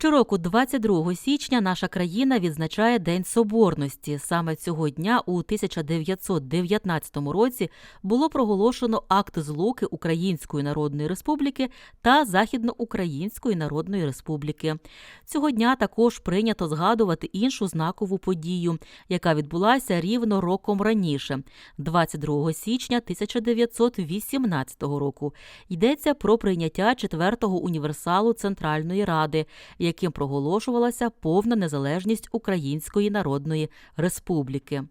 Щороку, 22 січня, наша країна відзначає День Соборності. Саме цього дня у 1919 році було проголошено акт злуки Української Народної Республіки та Західноукраїнської Народної Республіки. Цього дня також прийнято згадувати іншу знакову подію, яка відбулася рівно роком раніше, 22 січня 1918 року. Йдеться про прийняття четвертого універсалу Центральної Ради, яким проголошувалася повна незалежність Української Народної Республіки.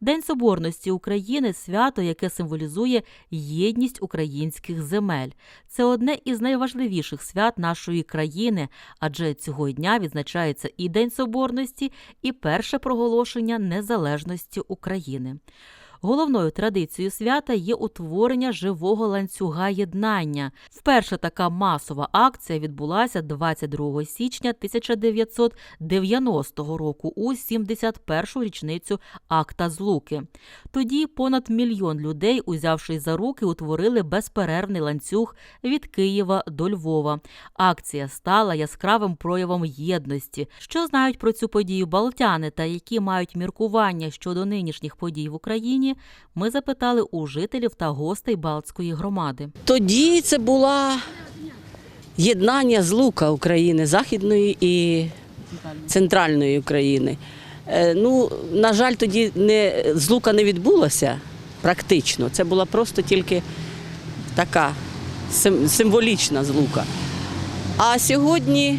День Соборності України свято, яке символізує єдність українських земель. Це одне із найважливіших свят нашої країни, адже цього дня відзначається і День Соборності, і перше проголошення незалежності України. Головною традицією свята є утворення живого ланцюга єднання. Вперше така масова акція відбулася 22 січня 1990 року у 71-шу річницю акта злуки. Тоді понад мільйон людей, узявшись за руки, утворили безперервний ланцюг від Києва до Львова. Акція стала яскравим проявом єдності. Що знають про цю подію балтяни та які мають міркування щодо нинішніх подій в Україні, ми запитали у жителів та гостей Балтської громади. Тоді це була єднання злука України, Західної і центральної України. Е, Ну, на жаль, тоді не, злука не відбулася практично. Це була просто тільки така символічна злука. А сьогодні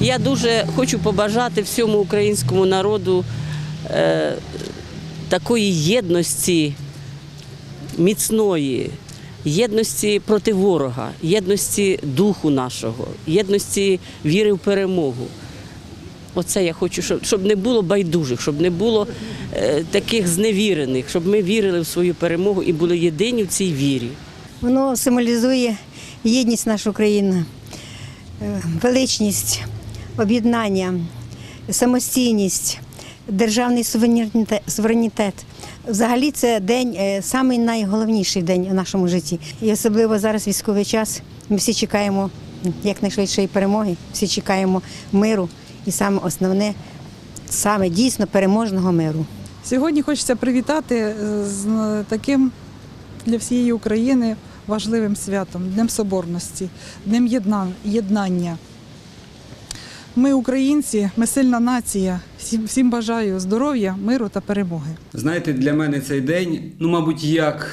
я дуже хочу побажати всьому українському народу е, такої єдності міцної, єдності проти ворога, єдності духу нашого, єдності віри в перемогу. Оце я хочу, щоб, щоб не було байдужих, щоб не було е, таких зневірених, щоб ми вірили в свою перемогу і були єдині в цій вірі. Воно символізує єдність нашої країни, е, величність, об'єднання, самостійність, державний суверенітет. Взагалі це день е, самий найголовніший день у нашому житті. І особливо зараз військовий час. Ми всі чекаємо якнайшвидшої перемоги, всі чекаємо миру і саме основне, саме дійсно переможного миру. Сьогодні хочеться привітати е, з е, таким для всієї України важливим святом Днем Соборності, Днем єдна- єднання. Ми, українці, ми сильна нація. Всім, всім бажаю здоров'я, миру та перемоги. Знаєте, для мене цей день, ну, мабуть, як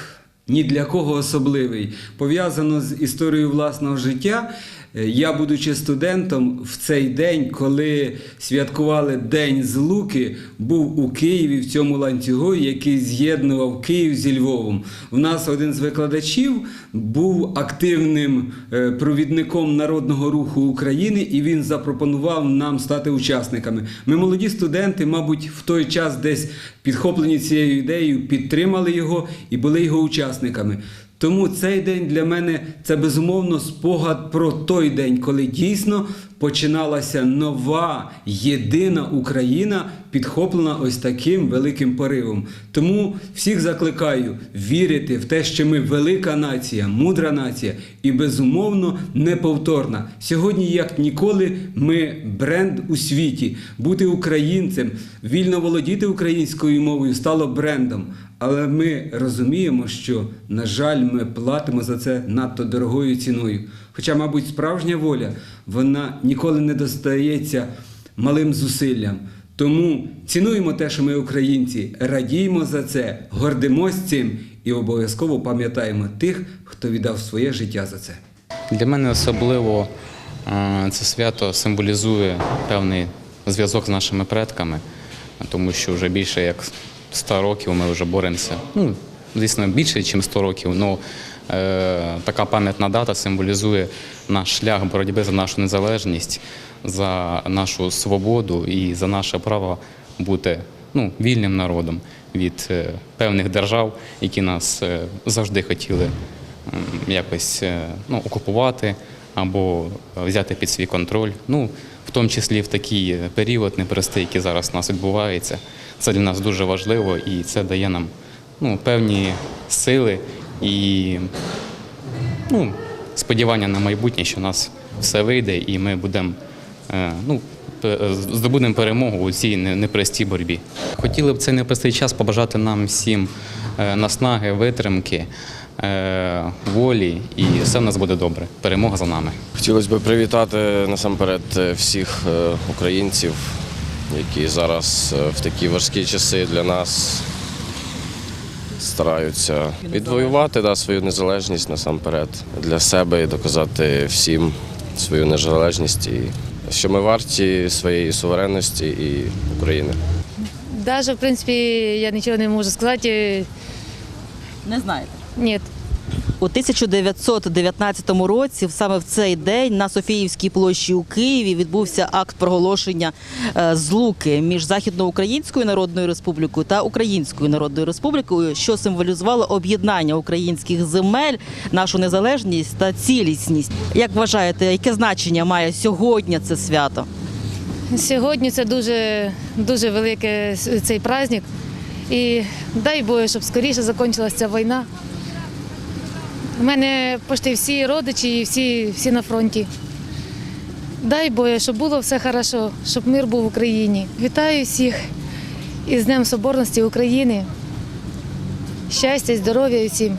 ні для кого особливий, пов'язано з історією власного життя. Е, Я, будучи студентом, в цей день, коли святкували День Злуки, був у Києві в цьому ланцюгу, який з'єднував Київ зі Львовом. У нас один з викладачів був активним е, провідником народного руху України, і він запропонував нам стати учасниками. Ми, молоді студенти, мабуть, в той час десь підхоплені цією ідеєю, підтримали його і були його учасниками. Тому цей день для мене це безумовно спогад про той день, коли дійсно починалася нова єдина Україна, підхоплена ось таким великим поривом. Тому всіх закликаю вірити в те, що ми велика нація, мудра нація і безумовно неповторна. Сьогодні, як ніколи, ми бренд у світі. Бути українцем, вільно володіти українською мовою стало брендом. Але ми розуміємо, що, на жаль, ми платимо за це надто дорогою ціною. Хоча, мабуть, справжня воля вона ніколи не достається малим зусиллям. Тому цінуємо те, що ми українці, радіємо за це, гордимось цим і обов'язково пам'ятаємо тих, хто віддав своє життя за це. Для мене особливо е, це свято символізує певний зв'язок з нашими предками, тому що вже більше як 100 років ми вже боремося. Ну, звісно, більше, ніж 100 років, але така пам'ятна дата символізує наш шлях боротьби за нашу незалежність, за нашу свободу і за наше право бути ну, вільним народом від е, певних держав, які нас е, завжди хотіли м, якось е, ну, окупувати або взяти під свій контроль. Ну, тому числі в такий період непростий, який зараз у нас відбувається. Це для нас дуже важливо і це дає нам ну, певні сили і ну, сподівання на майбутнє, що у нас все вийде і ми будемо е, ну, здобудемо перемогу у цій непростій боротьбі. Хотіли б цей непростий час побажати нам всім е, наснаги, витримки, е, волі, і все в нас буде добре. Перемога за нами. Хотілося б привітати насамперед е, всіх е, українців, які зараз е, в такі важкі часи для нас стараються відвоювати да, свою незалежність насамперед для себе і доказати всім свою незалежність і що ми варті своєї суверенності і України. Даже, в принципі, я нічого не можу сказати. Не знаєте. Ні. У 1919 році, саме в цей день, на Софіївській площі у Києві відбувся акт проголошення е, злуки між Західноукраїнською Народною Республікою та Українською Народною Республікою, що символізувало об'єднання українських земель, нашу незалежність та цілісність. Як вважаєте, яке значення має сьогодні це свято? Сьогодні це дуже, дуже великий цей праздник. І дай Боже, щоб скоріше закінчилася ця війна. У мене почти всі родичі і всі, всі на фронті. Дай Боже, щоб було все хорошо, щоб мир був в Україні. Вітаю всіх із Днем Соборності України. Щастя, здоров'я всім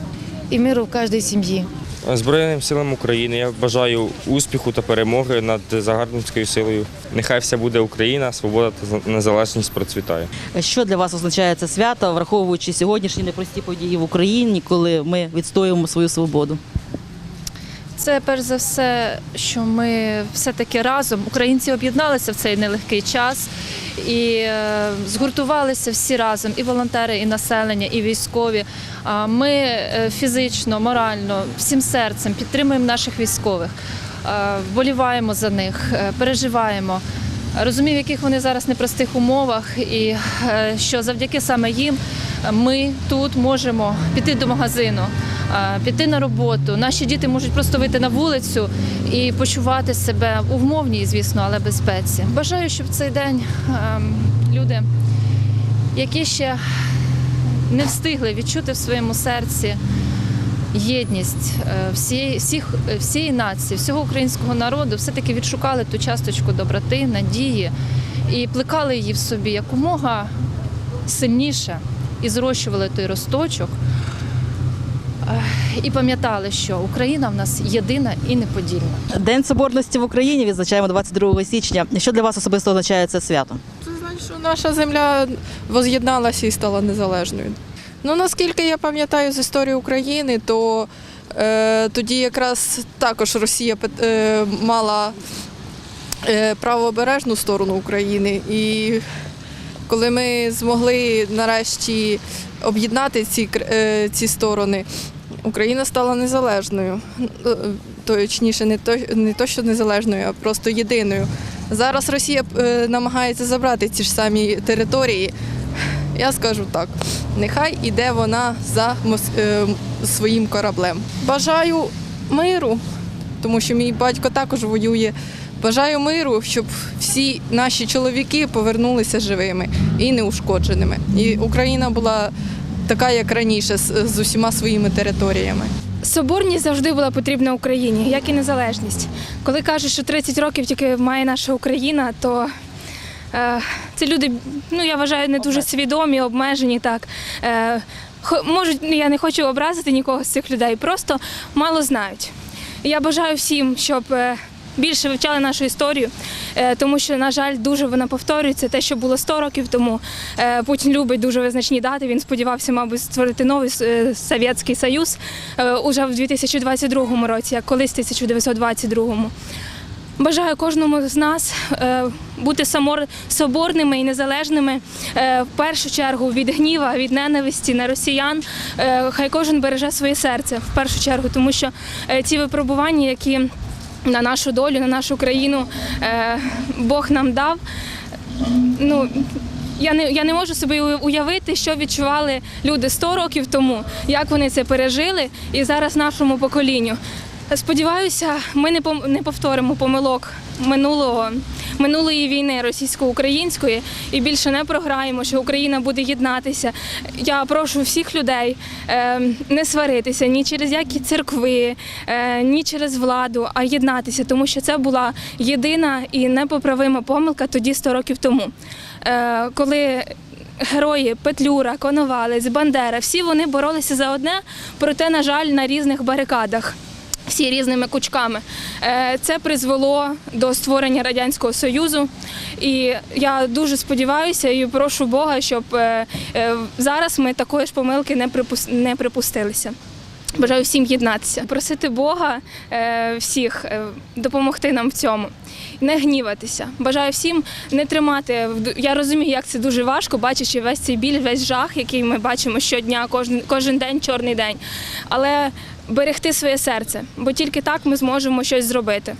і миру в кожній сім'ї. Збройним силам України я бажаю успіху та перемоги над загарбницькою силою. Нехай все буде Україна, свобода та незалежність процвітає. Що для вас означає це свято, враховуючи сьогоднішні непрості події в Україні, коли ми відстоюємо свою свободу? Це перш за все, що ми все-таки разом, українці об'єдналися в цей нелегкий час і е, згуртувалися всі разом, і волонтери, і населення, і військові. Ми е, фізично, морально, всім серцем підтримуємо наших військових, е, вболіваємо за них, переживаємо. Розумію, в яких вони зараз непростих умовах, і що завдяки саме їм ми тут можемо піти до магазину, піти на роботу. Наші діти можуть просто вийти на вулицю і почувати себе у звісно, але безпеці. Бажаю, щоб цей день ем, люди, які ще не встигли відчути в своєму серці єдність е, всієї, всіх, е, всієї нації, всього українського народу, все-таки відшукали ту часточку доброти, надії і плекали її в собі якомога сильніше і зрощували той росточок. І пам'ятали, що Україна в нас єдина і неподільна. День соборності в Україні відзначаємо 22 січня. Що для вас особисто означає це свято? Це значить, що наша земля воз'єдналася і стала незалежною. Ну наскільки я пам'ятаю з історії України, то е, тоді якраз також Росія е, мала е, правобережну сторону України. І коли ми змогли нарешті об'єднати ці, е, ці сторони, Україна стала незалежною. Е, Точніше, не то, не то, що незалежною, а просто єдиною. Зараз Росія е, намагається забрати ці ж самі території. Я скажу так: нехай іде вона за своїм кораблем. Бажаю миру, тому що мій батько також воює. Бажаю миру, щоб всі наші чоловіки повернулися живими і неушкодженими. І Україна була така, як раніше, з, усіма своїми територіями. Соборність завжди була потрібна Україні, як і незалежність. Коли кажуть, що 30 років тільки має наша Україна, то е, це люди, ну я вважаю, не дуже свідомі, обмежені так. Е, можуть, я не хочу образити нікого з цих людей, просто мало знають. Я бажаю всім, щоб е, більше вивчали нашу історію, е, тому що, на жаль, дуже вона повторюється. Те, що було 100 років тому. Е, Путін любить дуже визначні дати. Він сподівався, мабуть, створити новий е, Совєтський Союз уже в 2022 році, як колись в 1922. Бажаю кожному з нас бути соборними і незалежними в першу чергу від гніва, від ненависті на росіян. Хай кожен береже своє серце в першу чергу, тому що ці випробування, які на нашу долю, на нашу країну е, Бог нам дав. Ну я не я не можу собі уявити, що відчували люди 100 років тому, як вони це пережили, і зараз нашому поколінню. Сподіваюся, ми не не повторимо помилок минулого минулої війни російсько-української і більше не програємо, що Україна буде єднатися. Я прошу всіх людей е, не сваритися ні через які церкви, е, ні через владу, а єднатися, тому що це була єдина і непоправима помилка тоді 100 років тому, е, коли. Герої Петлюра, Коновалець, Бандера, всі вони боролися за одне, проте, на жаль, на різних барикадах. Всі різними кучками. Е, Це призвело до створення Радянського Союзу. І я дуже сподіваюся і прошу Бога, щоб е, е, зараз ми такої ж помилки не припус- не припустилися. Бажаю всім єднатися, просити Бога е, всіх е, допомогти нам в цьому, не гніватися. Бажаю всім не тримати. Я розумію, як це дуже важко, бачачи весь цей біль, весь жах, який ми бачимо щодня, кожен, кожен день, чорний день. Але берегти своє серце, бо тільки так ми зможемо щось зробити.